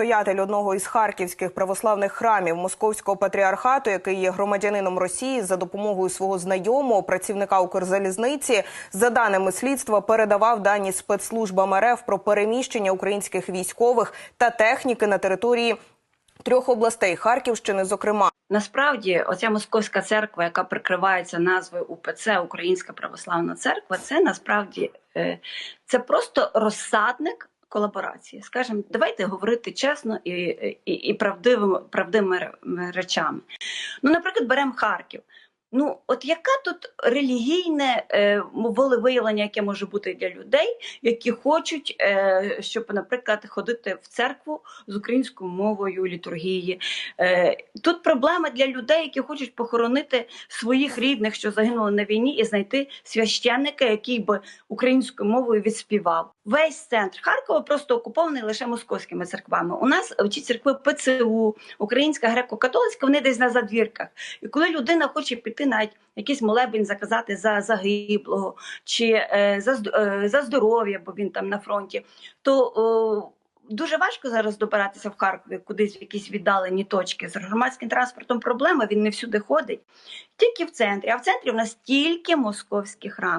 настоятель одного із харківських православних храмів Московського патріархату, який є громадянином Росії, за допомогою свого знайомого працівника Укрзалізниці, за даними слідства, передавав дані спецслужбам РФ про переміщення українських військових та техніки на території трьох областей Харківщини, зокрема. Насправді, оця московська церква, яка прикривається назвою УПЦ Українська Православна Церква, це насправді е, це просто розсадник колаборації. Скажемо, давайте говорити чесно і, і, і правдивими, правдивими речами. Ну, наприклад, беремо Харків. Ну, от яка тут релігійне е, волевиявлення, яке може бути для людей, які хочуть, е, щоб, наприклад, ходити в церкву з українською мовою літургії. Е, тут проблема для людей, які хочуть похоронити своїх рідних, що загинули на війні, і знайти священника, який би українською мовою відспівав. Весь центр Харкова просто окупований лише московськими церквами. У нас ці церкви ПЦУ, Українська греко-католицька, вони десь на задвірках. І коли людина хоче піти навіть якийсь молебень заказати за загиблого чи е, за, е, за здоров'я, бо він там на фронті, то е, дуже важко зараз добиратися в Харкові, кудись в якісь віддалені точки. З громадським транспортом проблема, він не всюди ходить, тільки в центрі. А в центрі в нас тільки московські храми.